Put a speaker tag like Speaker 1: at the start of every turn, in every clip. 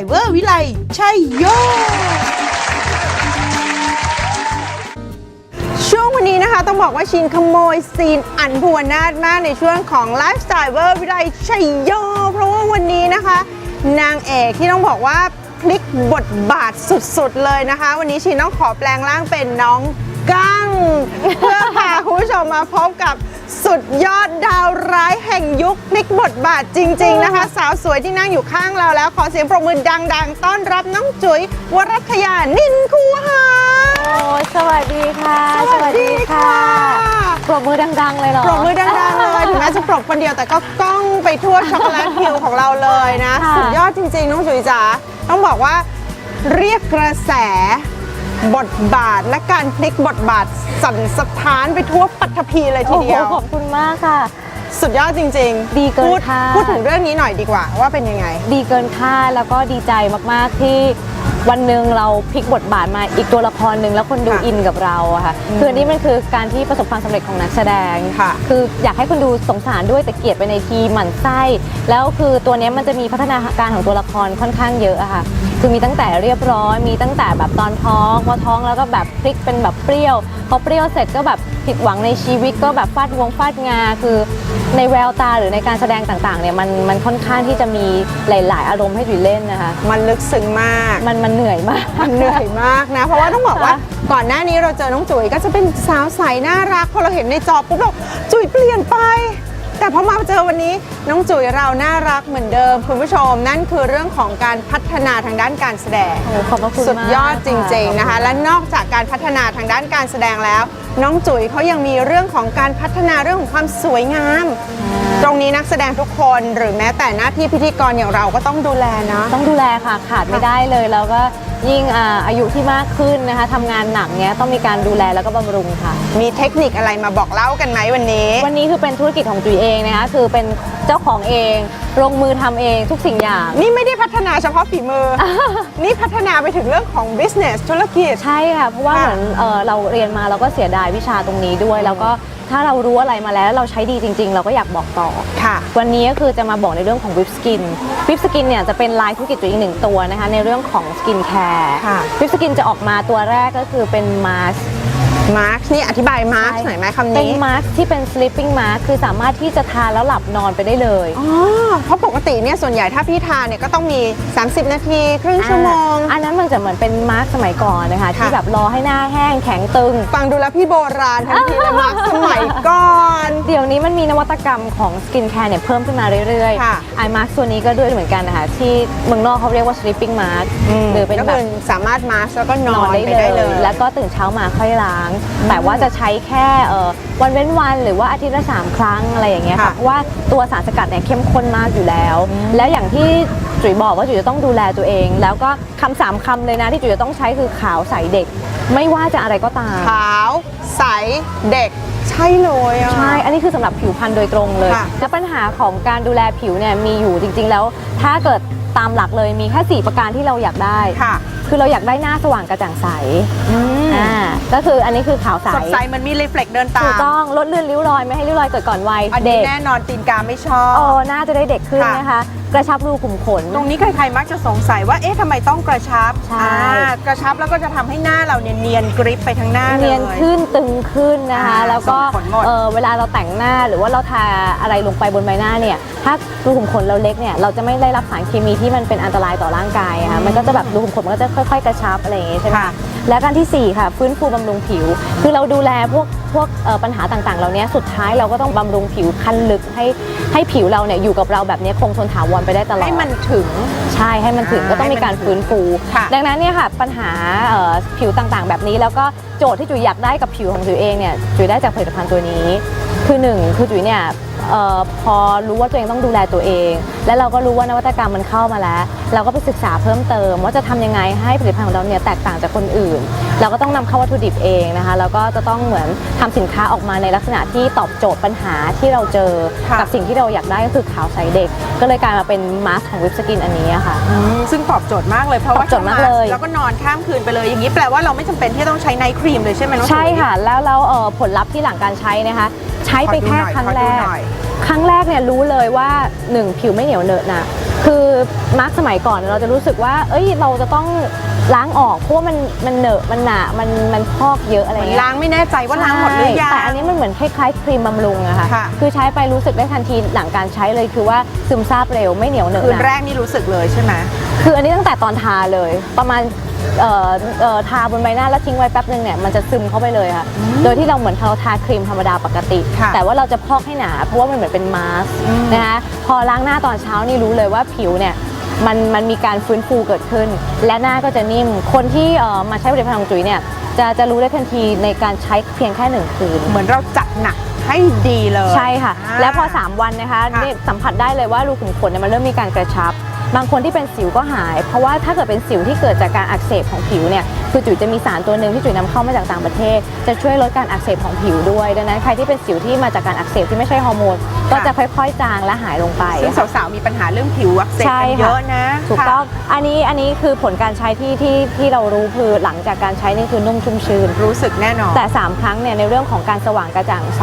Speaker 1: ล์เวอร์วิไลชัยโย ช่วงวันนี้นะคะต้องบอกว่าชินขโมยซีนอันภูวนาถมากในช่วงของไลฟ์สไตล์เวอร์วิไลชัยโย เพราะว่าวันนี้นะคะ นางเอกที่ต้องบอกว่าพลิกบทบาทสุดๆเลยนะคะ วันนี้ชินต้องขอแปลงร่างเป็นน้อง กั้ง เพื่อพาคุณผู้ชมมาพบกับสุดยอดดาวร้ายแห่งยุคพลิกบทบาทจริง ๆนะคะ สาวสวยที่นั่งอยู่ข้างเราแล้ว ขอเสียงปรบมือดัง ๆ ต้อนรับน้องจุ๋ยวรัตยานินคูหา
Speaker 2: โอ้สวัสดีค่ะ
Speaker 1: สวัสดีค่ะ
Speaker 2: ปรบมือดังๆเลยเหรอ
Speaker 1: ปรบมือดังๆเลยถึงแม้จะปรบคนเดียวแต่ก็ก้องไปทั่วช็อกโกแลตฮิลของเราเลยนะ
Speaker 2: ค่ะ
Speaker 1: สุดยอดจริง ๆ น้องจุ๋ยจ๋าต้องบอกว่าเรียกกระแส บทบาทและการพลิกบทบาทสั่นสะท้านไปทั่วปัตภีเลยที
Speaker 2: โอ้โห
Speaker 1: เดียว
Speaker 2: ขอบคุณมากค่ะ
Speaker 1: สุดยอดจริงๆ
Speaker 2: ดีเกิน
Speaker 1: พูด
Speaker 2: คาด
Speaker 1: พูดถึงเรื่องนี้หน่อยดีกว่า ว่าเป็นยังไง
Speaker 2: ดีเกินคาดแล้วก็ดีใจมาก ๆ ที่วันหนึ่งเราพลิกบทบาทมาอีกตัวละครหนึ่งแล้วคนดู
Speaker 1: ค่ะ
Speaker 2: อินกับเราอะค่ะคืออันนี้มันคือการที่ประสบความสำเร็จของนักแสดง
Speaker 1: ค่ะ
Speaker 2: คืออยากให้คนดูสงสารด้วยแต่เกลียดไปในทีหมั่นไส้ แล้วคือตัวเนี้ยมันจะมีพัฒนาการของตัวละครค่อนข้างเยอะอะค่ะ คือมีตั้งแต่เรียบร้อย มีตั้งแต่แบบตอนท้องพอท้องแล้วก็แบบพลิกเป็นแบบเปรี้ยวพอเปรี้ยวเสร็จก็แบบผิดหวังในชีวิตก็แบบฟาดวงฟาดงา คือในแววตาหรือในการแสดงต่างๆเนี่ยมันมันค่อนข้างที่จะมีหลาย ๆ อารมณ์ให้ดุยเล่นนะคะ
Speaker 1: มันลึกซึ้งมาก
Speaker 2: มันมันเหนื่อยมาก
Speaker 1: มันเหนื่อยมากนะ เพราะว่าต้องบอกว่า
Speaker 2: ค่ะ
Speaker 1: ก่อนหน้านี้เราเจอน้องจุ๋ยก็จะเป็นสาวใสน่ารักพอเราเห็นในจอปุ๊บเราจุ๋ยเปลี่ยนไป แต่พอมาเจอวันนี้น้องจุ๋ยเราน่ารักเหมือนเดิม คุณผู้ชม นั่นคือเรื่องของการพัฒนาทางด้านการแสดง
Speaker 2: โอ้ขอบพระคุณ
Speaker 1: สุดยอด
Speaker 2: มาก
Speaker 1: จริง ๆนะคะ และนอกจากการพัฒนาทางด้านการแสดงแล้ว น้องจุ๋ยเขายังมีเรื่องของการพัฒนาเรื่องของความสวยงาม ตรงนี้นักแสดงทุกคนหรือแม้แต่หน้าที่พิธีกรอย่างเราก็ต้องดูแลนะ
Speaker 2: ต้องดูแลค่ะขาดไม่ได้เลย แล้วก็ยิ่งอ่าอายุที่มากขึ้นนะคะทำงานหนักเนี้ยต้องมีการดูแลแล้วก็บำรุงค่ะ
Speaker 1: มีเทคนิคอะไรมาบอกเล่ากันไหมวันนี้
Speaker 2: วันนี้คือเป็นธุรกิจของจุ๋ยเองนะคะคือเป็นเจ้าของเองลงมือทำเองทุกสิ่งอย่าง
Speaker 1: นี่ไม่ได้พัฒนาเฉพาะฝีมือ นี่พัฒนาไปถึงเรื่องของ business ธุรกิจ
Speaker 2: ใช่ค่ะเพราะว่า
Speaker 1: ค่ะ
Speaker 2: เหมือนเอ่อเราเรียนมาเราก็เสียดายวิชาตรงนี้ด้วย แล้วก็ ถ้าเรารู้อะไรมาแล้วเราใช้ดีจริง ๆ เราก็อยากบอกต่อ
Speaker 1: ค่ะ
Speaker 2: วันนี้ก็คือจะมาบอกในเรื่องของวิปสกินวิปสกินเนี่ยจะเป็นลายธุรกิจตัวอีกหนึ่งตัวนะคะในเรื่องของสกินแคร์
Speaker 1: ค่ะ
Speaker 2: วิปสกินจะออกมาตัวแรกก็คือเป็นมาส
Speaker 1: มาร์คนี่อธิบายมาร์คหน่อยไหมคำ
Speaker 2: เป็น
Speaker 1: นี้
Speaker 2: มาสที่เป็น sleeping mask คือสามารถที่จะทานแล้วหลับนอนไปได้เลย
Speaker 1: อ๋อเพราะปกติเนี่ยส่วนใหญ่ถ้าพี่ทานเนี่ยก็ต้องมี 30 นาทีครึ่งชั่วโมง
Speaker 2: อ่าอันนั้นมันจะเหมือนเป็นมาสก์สมัยก่อนนะคะ
Speaker 1: ค่ะ
Speaker 2: ที่แบบรอให้หน้าแห้งแข็งตึง
Speaker 1: ฟังดูแล้วพี่โบราณทันทีเลยมาร์คสมัยก่อน
Speaker 2: เดี๋ยวนี้มันมีนวัตกรรมของสกินแคร์เนี่ยเพิ่มขึ้นมาเรื่อย
Speaker 1: ค่ะ
Speaker 2: ๆไอมาสตัวนี้ก็ด้วยเหมือนกันนะคะที่เมืองนอกเขาเรียกว่า sleeping mask หรือเป็น
Speaker 1: ก็
Speaker 2: แบ
Speaker 1: คื
Speaker 2: บ
Speaker 1: อสามารถมาร์คแล้วก็น
Speaker 2: น
Speaker 1: อ
Speaker 2: อนนได้
Speaker 1: ไป
Speaker 2: เล
Speaker 1: ได้
Speaker 2: ย
Speaker 1: เลย
Speaker 2: แล้วก็ตื่นเช้ามาค่อยล้างแต่ว่าจะใช้แค่เอ่อวันเว้นวันหรือว่าอาทิตย์ละสามครั้งอะไรอย่างเงี้ย
Speaker 1: ค่ะ
Speaker 2: ค่ะเพราะว่าตัวสารสกัดเนี่ยเข้มข้นมากอยู่แล้ว แล้วอย่างที่จุ๋ยบอกว่าจุ๋ยจะต้องดูแลตัวเอง แล้วก็คำสามคำเลยนะที่จุ๋ยจะต้องใช้คือขาวใสเด็ก ไม่ว่าจะอะไรก็ตาม
Speaker 1: ขาวใสเด็กใช่เลยอะ
Speaker 2: ใช่ อันนี้คือสำหรับผิวพรรณโดยตรงเลย
Speaker 1: ค่ะ
Speaker 2: และปัญหาของการดูแลผิวเนี่ยมีอยู่จริง ๆ แล้ว ถ้าเกิด ตามหลักเลยมีแค่ 4 ประการที่เราอยากได้
Speaker 1: ค่ะ
Speaker 2: คือเราอยากได้หน้าสว่างกระจ่างใสอ่าก็คืออันนี้คือขาวใส
Speaker 1: สดใสเหมันมีรีเฟล็กเดินตา
Speaker 2: ถูก
Speaker 1: ม
Speaker 2: ต้องลดเลือนริ้วรอยไม่ให้ริ้วรอยเกิดก่อนวัย
Speaker 1: อันนี้
Speaker 2: เด็ก
Speaker 1: แน่นอนตีนกาไม่ชอบ
Speaker 2: โอ้หน้าจะได้เด็กขึ้น
Speaker 1: ค่ะ
Speaker 2: นะคะ กระชับรูขุมขน
Speaker 1: ตรงนี้ใครๆมักจะสงสัยว่า เอ๊ะทำไมต้องกระชับ
Speaker 2: ใช่
Speaker 1: อ่ากระชับแล้วก็จะทำให้หน้าเราเนี่ยเนียนกริบไปทั้งหน้าเลย
Speaker 2: เนียนขึ้นตึงขึ้นนะคะ
Speaker 1: อ่า
Speaker 2: แล้วก็
Speaker 1: ส่งผลหมด
Speaker 2: เออเวลาเราแต่งหน้าหรือว่าเราทาอะไรลงไปบนใบหน้าเนี่ย ถ้ารูขุมขนเราเล็กเนี่ยเราจะไม่ได้รับสารเคมีที่มันเป็นอันตรายต่อร่างกายอะค่ะมันก็จะแบบรูขุมขนมันก็จะค่อย ๆ กระชับอะไรอย่างงี้ใช่ไหม
Speaker 1: ค่ะ
Speaker 2: คะและการทีสี่4ค่ะฟื้นฟูบำรุงผิว คือเราดูแลพวกพวกเอ่อปัญหาต่างๆ เหล่านี้สุดท้ายเราก็ต้องบำรุงผิวขั้นลึกให้ให้ผิวเราเนี่ยอยู่กับเราแบบนี้คงทนถาวรไปได้ตลอด
Speaker 1: ให้มันถึง
Speaker 2: ใช่ให้มันถึง
Speaker 1: อ่า
Speaker 2: ก็ต้องมีการฟื้นฟู
Speaker 1: ค่ะ
Speaker 2: ดังนั้นเนี่ยค่ะปัญหาเอ่อผิวต่างๆ แบบนี้ แล้วก็โจทย์ที่จุ๋ยอยากได้กับผิวของจุ๋ยเองเนี่ยจุ๋ยได้จากผลิตภัณฑ์ตัวนี้ คือหนึ่งคือจุ๋ยเนี่ยเอ่อพอรู้ว่าตัวเองต้องดูแลตัวเอง แล้วเราก็รู้ว่านวัตกรรมมันเข้ามาแล้ว เราก็ไปศึกษาเพิ่มเติม ว่าจะทำยังไงให้ผลิตภัณฑ์ของเราเนี่ยแตกต่างจากคนอื่น เราก็ต้องนำเข้าวัตถุดิบเองนะคะแล้วก็จะต้องเหมือนทำสินค้าออกมาในลักษณะที่ตอบโจทย์ปัญหาที่เราเจอ
Speaker 1: ค่ะ
Speaker 2: กับสิ่งที่เราอยากได้ก็คือขาวใสเด็ก ก็เลยกลายมาเป็นมาสก์ของวิปสกินอันนี้อะค่ะ
Speaker 1: ซึ่งตอบโจทย์มากเลยเพราะว่า
Speaker 2: ตอบโจทย์มากเลย
Speaker 1: แล้วก็นอนข้ามคืนไปเลยอย่างนี้แปลว่าเราไม่จำเป็นที่จะต้องใช้ไนท์ครีมเลยใช่ไหมน้อง
Speaker 2: ใช่
Speaker 1: จุ๋ย
Speaker 2: ค่ะ แล้วแล้วเอ่อผลลัพธ์ที่หลังการใช้นะคะ ใช้ไปแค่ครั้งแรก
Speaker 1: ขอดูหน่อย
Speaker 2: ครั้งแรกเนี่ยรู้เลยว่า 1 ผิวไม่เหนียวเหนอะหนะคือมาร์กสมัยก่อนเราจะรู้สึกว่า เอ้ยเราจะต้อง ล้างออกเพราะว่ามันมันเหนอะมันหนามันมันพอกเยอะอะไร
Speaker 1: เหมือน
Speaker 2: เงี้ย
Speaker 1: ล้างไม่แน่ใจว่าล้างหมดหรือยัง
Speaker 2: ใช่แต่อันนี้มันเหมือนคล้ายๆครีมบำรุงอะค่ะ
Speaker 1: ค่ะ
Speaker 2: คือใช้ไปรู้สึกได้ทันทีหลังการใช้เลยคือว่าซึมซาบเร็วไม่เหนียวเหนอะ
Speaker 1: คืน
Speaker 2: ห
Speaker 1: แร
Speaker 2: นะ
Speaker 1: กนี่รู้สึกเลยใช่ไหม
Speaker 2: คืออันนี้ตั้งแต่ตอนทาเลย ประมาณเอ่อเอ่อทาบนใบหน้าแล้วทิ้งไว้แป๊บนึงเนี่ยมันจะซึมเข้าไปเลยค่ะ โดยที่เราเหมือนเราทาครีมธรรมดาปกติ
Speaker 1: ค่ะ
Speaker 2: แต่ว่าเราจะพอกให้หนา เพราะว่ามันเหมือนเป็นมาสก์
Speaker 1: อืม
Speaker 2: นะคะ พอล้างหน้าตอนเช้านี่รู้เลยว่าผิวเนี่ย มันมันมีการฟื้นฟูเกิดขึ้น และหน้าก็จะนิ่ม คนที่เอ่อมาใช้ผลิตภัณฑ์ของจุ๋ยเนี่ยจะจะรู้ได้ทันทีในการใช้เพียงแค่หนึ่งคืน
Speaker 1: เหมือนเราจัดหนักให้ดีเลย
Speaker 2: ใช่ค่ะาแล้วพอ 3 วันนะคะ
Speaker 1: ค่ะ
Speaker 2: นี่สัมผัสได้เลยว่ารูขุมขนเนี่ยมันเริ่มมีการกระชับ บางคนที่เป็นสิวก็หาย เพราะว่าถ้าเกิดเป็นสิวที่เกิดจากการอักเสบของผิวเนี่ยคือจุ๋ยจะมีสารตัวหนึ่งที่จุ๋ยนำเข้ามาจากต่างประเทศ จะช่วยลดการอักเสบของผิวด้วย ดังนั้นใครที่เป็นสิวที่มาจากการอักเสบที่ไม่ใช่ฮอร์โมนก็จะค่อยๆ จางและหายลงไป
Speaker 1: ซึ่ง
Speaker 2: ค่ะ
Speaker 1: สาวๆมีปัญหาเรื่องผิวอักเสบ
Speaker 2: ใช่
Speaker 1: กัน
Speaker 2: ค่ะ
Speaker 1: เยอะนะ
Speaker 2: ถูก
Speaker 1: ค่ะ
Speaker 2: ต้องอันนี้อันนี้คือผลการใช้ที่ที่ที่เรารู้คือหลังจากการใช้นี่คือนุ่มชุ่มชื้น
Speaker 1: รู้สึกแน่นอน
Speaker 2: แต่ 3 ครั้งเนี่ยในเรื่องของการสว่างกระจ่างใส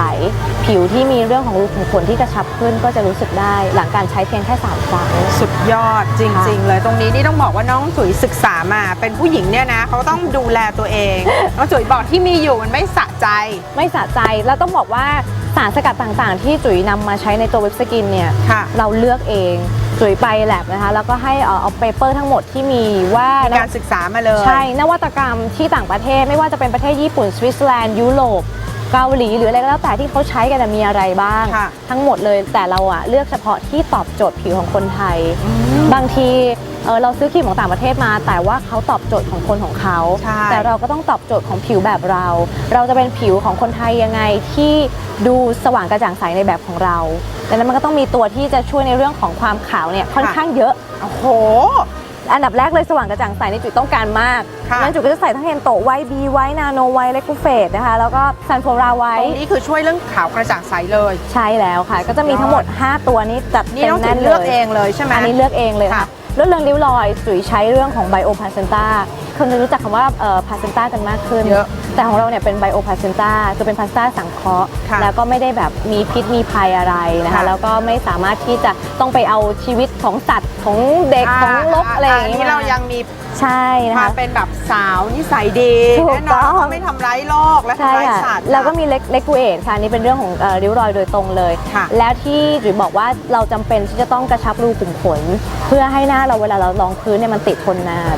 Speaker 2: ผิวที่มีเรื่องของรูขุมขนที่กระชับขึ้นก็จะรู้สึกได้ หลังการใช้เพียงแค่3ครั้ง
Speaker 1: สุดยอดจริง ๆ เลยตรงนี้นี่ต้องบอกว่าน้องจุ๋ยศึกษามาเป็นผู้หญิงเนี่ยนะเขาต้องดูแลตัวเองน้องจุ๋ยบอกที่มีอยู่มันไม่สะใจ
Speaker 2: ไม่สะใจแล้วต้องบอกว่าสารสกัดต่างๆ ที่จุ๋ยนำมาใช้ในตัวเว็บสกินเนี่ย
Speaker 1: ค่ะ
Speaker 2: เราเลือกเองจุ๋ยไปแลบนะคะ แล้วก็ให้เอ่อเอาเปเปอร์ทั้งหมดที่มีว่า
Speaker 1: มีการศึกษามาเลย
Speaker 2: ใช่ นวัตกรรมที่ต่างประเทศไม่ว่าจะเป็นประเทศญี่ปุ่นสวิตเซอร์แลนด์ยุโรป เกาหลีหรืออะไรก็แล้วแต่ที่เขาใช้กันน่ะมีอะไรบ้าง
Speaker 1: ค่ะ
Speaker 2: ทั้งหมดเลยแต่เราอะเลือกเฉพาะที่ตอบโจทย์ผิวของคนไทย บางทีเอ่อเราซื้อครีมของต่างประเทศมา แต่ว่าเขาตอบโจทย์ของคนของเขา
Speaker 1: ใช่
Speaker 2: แต่เราก็ต้องตอบโจทย์ของผิวแบบเรา เราจะเป็นผิวของคนไทยยังไงที่ดูสว่างกระจ่างใสในแบบของเราดังนั้นมันก็ต้องมีตัวที่จะช่วยในเรื่องของความขาวเนี่ยค่อนข้างเยอะ
Speaker 1: โอ้โห
Speaker 2: อันดับแรกเลยสว่างกระจ่างใสนี่จุ๋ยต้องการมาก
Speaker 1: ค่ะ
Speaker 2: งั้นจุ๋ยก็จะใส่ทั้งเฮนโตะไวบีไวนาโนไวเลกูเฟตนะคะ แล้วก็ซันโฟราไว
Speaker 1: ตรงนี้คือช่วยเรื่องขาวกระจ่างใสเลย
Speaker 2: ใช่แล้วค่ะ ก็จะมีทั้งหมด 5 ตัวนี้จัด
Speaker 1: นี่
Speaker 2: เต็
Speaker 1: น้
Speaker 2: ม
Speaker 1: องจุ๋
Speaker 2: แน่
Speaker 1: ย
Speaker 2: น
Speaker 1: เลื
Speaker 2: เล
Speaker 1: อกเอยงเลยใช่ไหม
Speaker 2: อันนี้เลือกเองเลยค่ะ
Speaker 1: ค่ะ
Speaker 2: ลดเรืองริ้วรอยจุ๋ยใช้เรื่องของไบโอพาเซนตา คนจะรู้จักคำว่าพาเซนตากันมากขึ้น
Speaker 1: เยอะ
Speaker 2: แต่ของเราเนี่ยเป็นไบโอพาเซนตาคือเป็นพาสต้าสังเคราะห์
Speaker 1: ค่ะ
Speaker 2: แล้วก็ไม่ได้แบบมีพิษมีภัยอะไรนะคะ
Speaker 1: ค่ะ
Speaker 2: แล้วก็ไม่สามารถที่จะต้องไปเอาชีวิตของสัตว์ของเด็กของลกอะไรอย่าง
Speaker 1: นี้
Speaker 2: นี้
Speaker 1: เรายังมี
Speaker 2: ใช่นะ
Speaker 1: ควา
Speaker 2: คะ
Speaker 1: มเป็นแบบสาวนิสัยดี
Speaker 2: ถูก
Speaker 1: แน่นอน
Speaker 2: ต้อง
Speaker 1: เขาไม่ทำร้ายโลกและ
Speaker 2: ใช่
Speaker 1: ทำร้าย
Speaker 2: ค่ะ
Speaker 1: สัตว์
Speaker 2: แล้วก็มีเล็กเล็กกูเอทค่ะอันนี่เป็นเรื่องของเอ่อริ้วรอยโดยตรงเลย
Speaker 1: ค่ะ
Speaker 2: แล้วที่จุ๋ยบอกว่าเราจำเป็นที่จะต้องกระชับรูขุมขน เพื่อให้หน้าเราเวลาเราลองพื้นเนี่ยมันติดทนนาน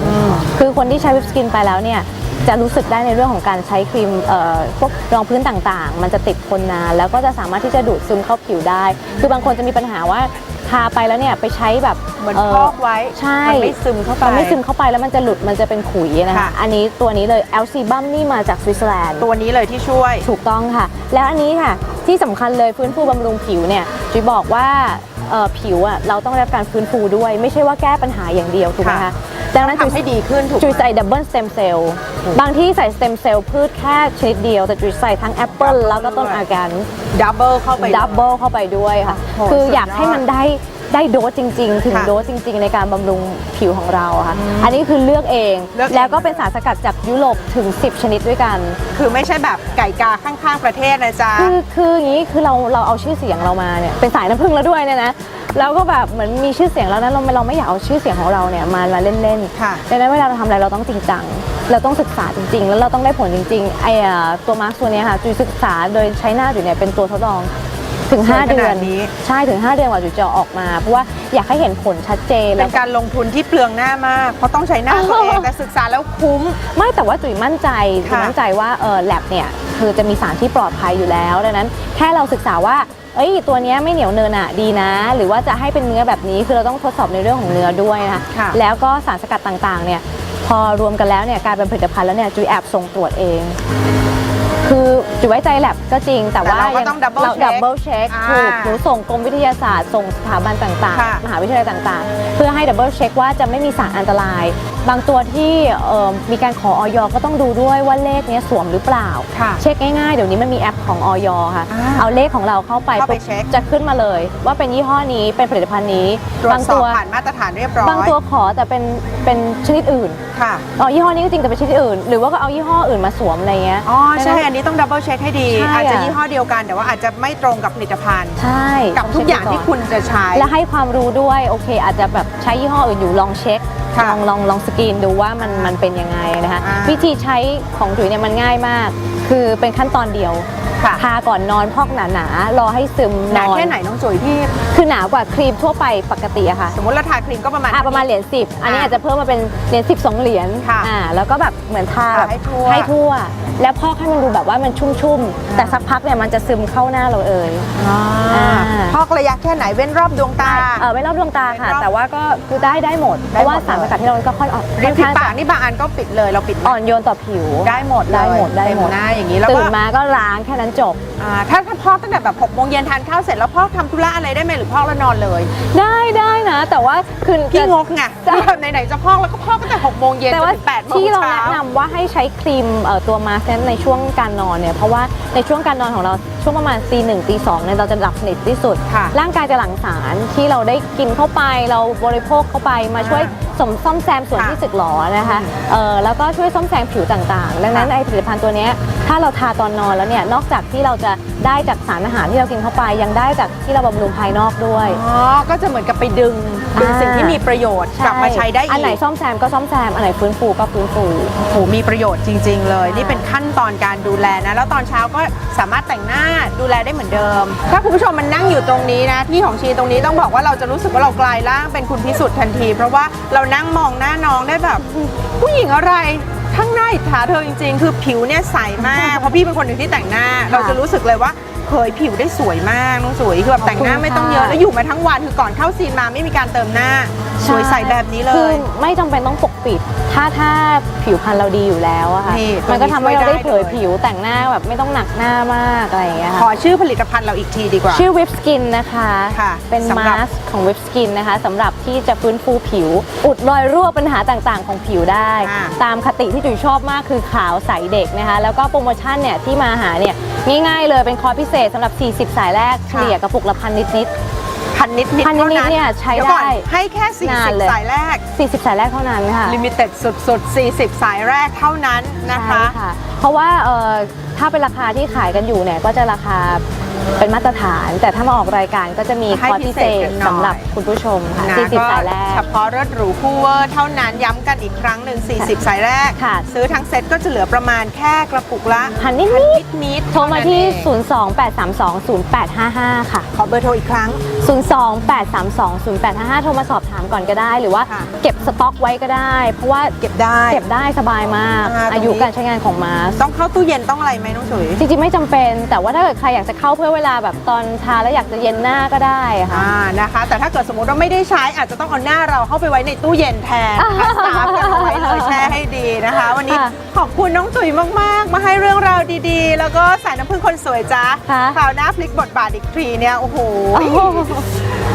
Speaker 2: คือคนที่ใช้วิปสกินไปแล้วเนี่ยจะรู้สึกได้ในเรื่องของการใช้ครีมเอ่อพวกรองพื้นต่างๆ มันจะติดทนนาน แล้วก็จะสามารถที่จะดูดซึมเข้าผิวได้ คือบางคนจะมีปัญหาว่า ทาไปแล้วเนี่ยไปใช้แบบ
Speaker 1: เหมือน
Speaker 2: เอ่อ
Speaker 1: พอกไว้
Speaker 2: ใช่
Speaker 1: มันไม่ซึมเข้าไป
Speaker 2: มันไม่ซึมเข้าไปแล้วมันจะหลุดมันจะเป็นขุยนะคะ
Speaker 1: ค่ะ
Speaker 2: อันนี้ตัวนี้เลย LC Bum นี่มาจากสวิตเซอร์แลนด์
Speaker 1: ตัวนี้เลยที่ช่วย
Speaker 2: ถูกต้องค่ะ แล้วอันนี้ค่ะที่สำคัญเลยฟื้นฟูบำรุงผิวเนี่ยจุยบอกว่าเอ่อ ผิวอะเราต้องได้รับการฟื้นฟูด้วย ไม่ใช่ว่าแก้ปัญหาอย่างเดียวถูกไหม
Speaker 1: ค่ะ
Speaker 2: คะดังนั้นจุย
Speaker 1: ทำให้ดีขึ้นถูกไหม
Speaker 2: จุยใส่ดับเบิลสเต็มเซลล์บางที่ใส่สเต็มเซลล์พืชแค่ชนิดเดียว แต่จุยใส่ทั้งแอปเปิล
Speaker 1: Double
Speaker 2: แล้วก็ต้น
Speaker 1: ด้วย
Speaker 2: อาการ
Speaker 1: ดับเบิลเข้าไป
Speaker 2: ดับเบิลเข้าไปด้วยค่ะ
Speaker 1: โอ้โห
Speaker 2: คือ
Speaker 1: สุดยอด
Speaker 2: อยากให้มันได้ ได้โดสจริง ๆ ถึง
Speaker 1: ค่ะ
Speaker 2: โดสจริง ๆ ในการบำรุงผิวของเราอะค่ะ อันนี้คือเลือกเอง
Speaker 1: เลือกเอง
Speaker 2: แล้วก็เป็นสารสกัดจากยุโรปถึง 10 ชนิดด้วยกัน
Speaker 1: คือไม่ใช่แบบไก่กาข้างๆประเทศนะจ๊ะ
Speaker 2: คือคืออย่างนี้คือเราเราเอาชื่อเสียงเรามาเนี่ยเป็นสายน้ำผึ้งแล้วด้วยเนี่ยนะแล้วก็แบบเหมือนมีชื่อเสียงแล้วนะเราเราไม่อยากเอาชื่อเสียงของเราเนี่ยมามาเล่น
Speaker 1: ค่ะ
Speaker 2: ๆดังนั้นเวลาเราทำอะไรเราต้องจริงจังเราต้องศึกษาจริง ๆ แล้วเราต้องได้ผลจริงๆไอ้อ่าตัวมาร์คตัวเนี้ยค่ะจุยศึกษาโดยใช้หน้าจุยเนี่ยเป็นตัวทดลอง ถึง
Speaker 1: สวย
Speaker 2: 5เดือน
Speaker 1: ขนาดนี้
Speaker 2: ใช่ถึง 5 เดือนกว่าจุยจะเอาออกมา เพราะว่าอยากให้เห็นผลชัดเจน
Speaker 1: เป็
Speaker 2: แล้ว
Speaker 1: นการลงทุนที่เปลืองหน้ามาก เพราะต้องใช้หน้าตัวเองแต่ศึกษาแล้วคุ้ม
Speaker 2: ไม่แต่ว่าจุ๋ยมั่นใจจุ๋ย
Speaker 1: ค่ะ
Speaker 2: มั่นใจว่าเออแลบเนี่ยคือจะมีสารที่ปลอดภัยอยู่แล้วดังนั้น แค่เราศึกษาว่าเอ้ยตัวเนี้ยไม่เหนียวเนินอะดีนะ หรือว่าจะให้เป็นเนื้อแบบนี้คือเราต้องทดสอบในเรื่องของเนื้อด้วยนะคะ
Speaker 1: ค่ะ
Speaker 2: แล้วก็สารสกัดต่างๆเนี่ยพอรวมกันแล้วเนี่ยกลายเป็นผลิตภัณฑ์แล้วเนี่ยจุ๋ยแอบส่งตรวจเอง คือจุ๋ยไว้ใจแลบก็จริง แต่ว่า
Speaker 1: แต่เราก็ต้อง double
Speaker 2: เรา
Speaker 1: check
Speaker 2: ดับเบิลเช็ค
Speaker 1: อ่า
Speaker 2: ถูกหนูส่งกรมวิทยาศาสตร์ส่งสถาบันต่าง
Speaker 1: ค่ะ
Speaker 2: ๆ มหาวิทยาลัยต่างๆ เพื่อให้ดับเบิลเช็คว่าจะไม่มีสารอันตราย บางตัวที่เอ่อมีการขอออยก็ต้องดูด้วยว่าเลขเนี้ยสวมหรือเปล่า
Speaker 1: ค่ะ
Speaker 2: เช็คง่ายๆ เดี๋ยวนี้มันมีแอปของออยค่ะ
Speaker 1: อ่า
Speaker 2: เอาเลขของเราเข้าไป
Speaker 1: เข้าไป
Speaker 2: ปุ๊บ
Speaker 1: เช็ค
Speaker 2: จะขึ้นมาเลย ว่าเป็นยี่ห้อนี้เป็นผลิตภัณฑ์นี้
Speaker 1: ตรว
Speaker 2: บา
Speaker 1: จ
Speaker 2: ง
Speaker 1: สอ
Speaker 2: ตั
Speaker 1: บ
Speaker 2: ว
Speaker 1: ผ่านมาตรฐานเรียบร้อย
Speaker 2: บางตัวขอแต่เป็นเป็นชนิดอื่น
Speaker 1: ค่ะ
Speaker 2: อ๋อยี่ห้อนี้ก็จริงแต่เป็นชนิดอื่น หรือว่าก็เอายี่ห้ออื่นมาสวมอะไรเงี้ย
Speaker 1: อ๋อใช่
Speaker 2: ดังนั้น
Speaker 1: อันนี้ต้องดับเบิลเช็คช็คให้ดี
Speaker 2: ใช่
Speaker 1: อาจจะ
Speaker 2: อะ
Speaker 1: ยี่ห้อเดียวกัน แต่ว่าอาจจะไม่ตรงกับผลิตภัณฑ์
Speaker 2: ใช่
Speaker 1: กับทุกอย่างที่คุณจะใช้
Speaker 2: และให้ความรู้ด้วยโอเค อาจจะแบบใช้ยี่ห้ออื่นอยู่ลองเช็ค
Speaker 1: ค่ะ
Speaker 2: ลองลองลองสกรีนดูว่ามันมันเป็นยังไงนะคะ
Speaker 1: อ่า
Speaker 2: วิธีใช้ของจุ๋ยเนี่ยมันง่ายมาก คือเป็นขั้นตอนเดียว
Speaker 1: ค่ะ
Speaker 2: ทาก่อนนอนพอกหนาๆรอให้ซึม
Speaker 1: ห
Speaker 2: น
Speaker 1: นา
Speaker 2: อน
Speaker 1: แค่ไหนน้องจุ๋ยที่
Speaker 2: คือหนากว่าครีมทั่วไปปกติอะค่ะ
Speaker 1: สมมติเราทาครีมก็ประมาณ
Speaker 2: อะประมาณเหรียญสิบอันนี้
Speaker 1: อะ
Speaker 2: อาจจะเพิ่มมาเป็นเหรียญสิบสองเหรียญ
Speaker 1: ค่ะ
Speaker 2: อ่าแล้วก็แบบเหมือนทา
Speaker 1: ทา
Speaker 2: แบบ
Speaker 1: ให้ทั่ว
Speaker 2: ให้ทั่ว แล้วพอกให้มันดูแบบว่ามันชุ่มๆ แต่สักพักเนี่ยมันจะซึมเข้าหน้าเราเอ่ย
Speaker 1: อ่า
Speaker 2: อ่า
Speaker 1: พอกระยะแค่ไหนเว้นรอบดวงตา
Speaker 2: เออไม่รอบดวงตาค่ะ
Speaker 1: ไม่รอบ
Speaker 2: แต่ว่าก็คือได้ได้หมด เพ
Speaker 1: ได้
Speaker 2: ราะ
Speaker 1: หมด
Speaker 2: ว่าสารสกัดที่เราก็ค่อนอ่อน
Speaker 1: ริ
Speaker 2: ค่
Speaker 1: ม
Speaker 2: อน
Speaker 1: ฝี
Speaker 2: ข้าง
Speaker 1: ปากนี่บางอันก็ปิดเลยเราปิดไหม
Speaker 2: อ่อนโยนต่อผิว
Speaker 1: ได้หมดเลย
Speaker 2: ได้หมดได้หมด
Speaker 1: เต็หน้าอย่างนี้แล้ว
Speaker 2: ตื่
Speaker 1: ก็
Speaker 2: นมาก็ล้างแค่นั้นจบ
Speaker 1: อ่าถ้าถ้าพอกตั้งแต่แบบ6โมงเย็นทานข้าวเสร็จแล้วพอกทำธุระอะไรได้ไหมหรือพ่อกแล้วนอนเลย
Speaker 2: ได้ได้ นะ แต่ว่าคือ
Speaker 1: พี่
Speaker 2: จะ
Speaker 1: งกไง
Speaker 2: จะ
Speaker 1: แบบไหนๆจะพอกแล้วก็พอกตั้งแต่6โมงเย็นจ
Speaker 2: แต่
Speaker 1: น
Speaker 2: ว่า
Speaker 1: ถึง8โมง
Speaker 2: ที่เรา
Speaker 1: เช้า
Speaker 2: แนะนำว่าให้ใช้ครีมเอ่อตัวมาสก์นั้นในช่วงการนอนเนี่ยเพราะว่าในช่วงการนอนของเราช่วงประมาณตีหนึ่งตีสองเนี่ยเราจะหลับสนิทที่สุด
Speaker 1: ค่ะ
Speaker 2: ร่างกายจะหลั่งสารที่เราได้กินเข้าไปเราบริโภคเข้าไปมาช่วยสมซ่อมแซมส่วน
Speaker 1: ค่ะ
Speaker 2: ที่สึกหรอนะคะเออแล้วก็ช่วยซ่อมแซมผิวต่างๆ ดังนั้น
Speaker 1: ค่ะ
Speaker 2: ไอผลิตภัณฑ์ตัวเนี้ยถ้าเราทาตอนนอนแล้วเนี่ยนอกจากที่เราจะได้จากสารอาหารที่เรากินเข้าไป ยังได้จากที่เราบำรุงภายนอกด้วย
Speaker 1: อ๋อก็จะเหมือนกับไปดึงดึง
Speaker 2: อ่า
Speaker 1: สิ่งที่มีประโยชน์กลับมาใช้ได้อีก
Speaker 2: อันไหนซ่อมแซมก็ซ่อมแซม อันไหนฟื้นฟูก็ฟื้นฟู
Speaker 1: โอ้โหมีประโยชน์จริง ๆ เลย
Speaker 2: ค่ะ
Speaker 1: นี่เป็นขั้นตอนการดูแลนะ แล้วตอนเช้าก็สามารถแต่งหน้าดูแลได้เหมือนเดิม ถ้าคุณผู้ชมมันนั่งอยู่ตรงนี้นะ ที่ของชีตรงนี้ต้องบอกว่าเราจะรู้สึกว่าเรากลายร่างเป็นคุณพิสุทธิ์ทันที เพราะว่าเรานั่งมองหน้าน้องได้แบบ ผู้หญิงอะไรข้างหน้าอิจฉาเธอจริง ๆ คือผิวเนี่ยใสมาก เพราะพี่เป็นคนหนึ่งที่แต่งหน้า เราจะรู้สึกเลยว่า เผยผิวได้สวยมากน้องสวยคือแบบแต่งหน้าไม่ต้องเยอะแล้วอยู่มาทั้งวันคือก่อนเข้าซีนมาไม่มีการเติมหน้า สวยใสแบบนี้เล
Speaker 2: คือย ไม่จำเป็นต้องปกปิด ถ้าถ้าผิวพรรณเราดีอยู่แล้วอะค่ะ
Speaker 1: นี่
Speaker 2: มันก็ทำให้เราได้
Speaker 1: ตัวนี้ช่วยได้
Speaker 2: เผยผิวแต่งหน้าแบบไม่ต้องหนักหน้ามากอะไรอย่างเงี้ย
Speaker 1: ขอ
Speaker 2: ค่ะ
Speaker 1: ชื่อผลิตภัณฑ์เราอีกทีดีกว่า
Speaker 2: ชื่อ Whip Skin นะคะ
Speaker 1: ค่ะ
Speaker 2: เป็น
Speaker 1: สำหรับ
Speaker 2: มาสก์ของ Whip Skin นะคะสำหรับที่จะฟื้นฟูผิว อุดรอยรั่วปัญหาต่างๆ ของผิวได้
Speaker 1: อ่า
Speaker 2: ตามคติที่จุ๋ยชอบมากคือขาวใสเด็กนะคะ แล้วก็โปรโมชั่นเนี่ยที่มาหาเนี่ยง่ายๆเลยเป็นคอร์สพิเศษสำหรับ 40 สายแรกเฉลี่ยกระปุกละพันนิด
Speaker 1: พันนิดนิด
Speaker 2: พันนิดๆ
Speaker 1: เท่านั้น
Speaker 2: เนี่ยใช้
Speaker 1: ดี๋วก่อน
Speaker 2: ได้
Speaker 1: ให้แค่
Speaker 2: นานเลย
Speaker 1: 40สายแรก
Speaker 2: ๆ40 สายแรกเท่านั้นค่ะ
Speaker 1: ลิมิเต็ดสุดๆ 40 สายแรกเท่านั้นนะคะ
Speaker 2: ใช่ค่ะ เพราะว่าเอ่อถ้าเป็นราคาที่ขายกันอยู่เนี่ยก็จะราคา เป็นมาตรฐาน แต่ถ้ามาออกรายการก็จะมี
Speaker 1: ให้
Speaker 2: คอร์ส
Speaker 1: พิ
Speaker 2: พิ
Speaker 1: เศ
Speaker 2: เศ
Speaker 1: ษ
Speaker 2: ษ
Speaker 1: กันหน่อย
Speaker 2: สำหรับคุณผู้ชมค่ะ
Speaker 1: นะ
Speaker 2: 40สายแรก
Speaker 1: เฉพาะรถหรูคู่เวอร์เท่านั้นย้ำกันอีกครั้งหนึ่ง40 สายแรก
Speaker 2: ค่ะ
Speaker 1: ซื้อทั้งเซ็ตก็จะเหลือประมาณแค่กระปุกละ
Speaker 2: พันนิด
Speaker 1: พัน
Speaker 2: ๆ
Speaker 1: นิดนิดๆ
Speaker 2: โทรมาที่
Speaker 1: เท่นั้นเอง
Speaker 2: 028320855 ค่ะ
Speaker 1: ขอเบอร์โทรอีกครั้ง
Speaker 2: 028320855 โทรมาสอบถามก่อนก็ได้ หรือว่า
Speaker 1: ค่ะ
Speaker 2: เก็บสต็อกไว้ก็ได้ เพราะว่า
Speaker 1: เก็บได้
Speaker 2: เก็บได้สบายมาก
Speaker 1: อ่าตรงนี้
Speaker 2: อายุการใช้งานของมาส
Speaker 1: ต้องเข้าตู้เย็นต้องอะไรไหมน้องฉุย
Speaker 2: จริงๆไม่จำเป็น แต่ว่าถ้าเกิดใครอยากจะเข้าเพื่อเวลาแบบตอนทานแล้วอยากจะเย็นหน้าก็ได้ค่ะ
Speaker 1: อ่านะคะ แต่ถ้าเกิดสมมติว่าไม่ได้ใช้อาจจะต้องเอาหน้าเราเข้าไปไว้ในตู้เย็นแทนนะคะสตาร์ฟกันเอาไว้เลยแช่ให้ดีนะคะ วันนี้
Speaker 2: ค่ะ
Speaker 1: ขอบคุณน้องตุ๋ยมากๆ มาให้เรื่องราวดีๆ แล้วก็สายน้ำพึ่งคนสวยจ้า
Speaker 2: ค่ะ
Speaker 1: คราวหน้าพลิกบทบาทอีกทีเนี่ยโอ้โห
Speaker 2: โอ้โห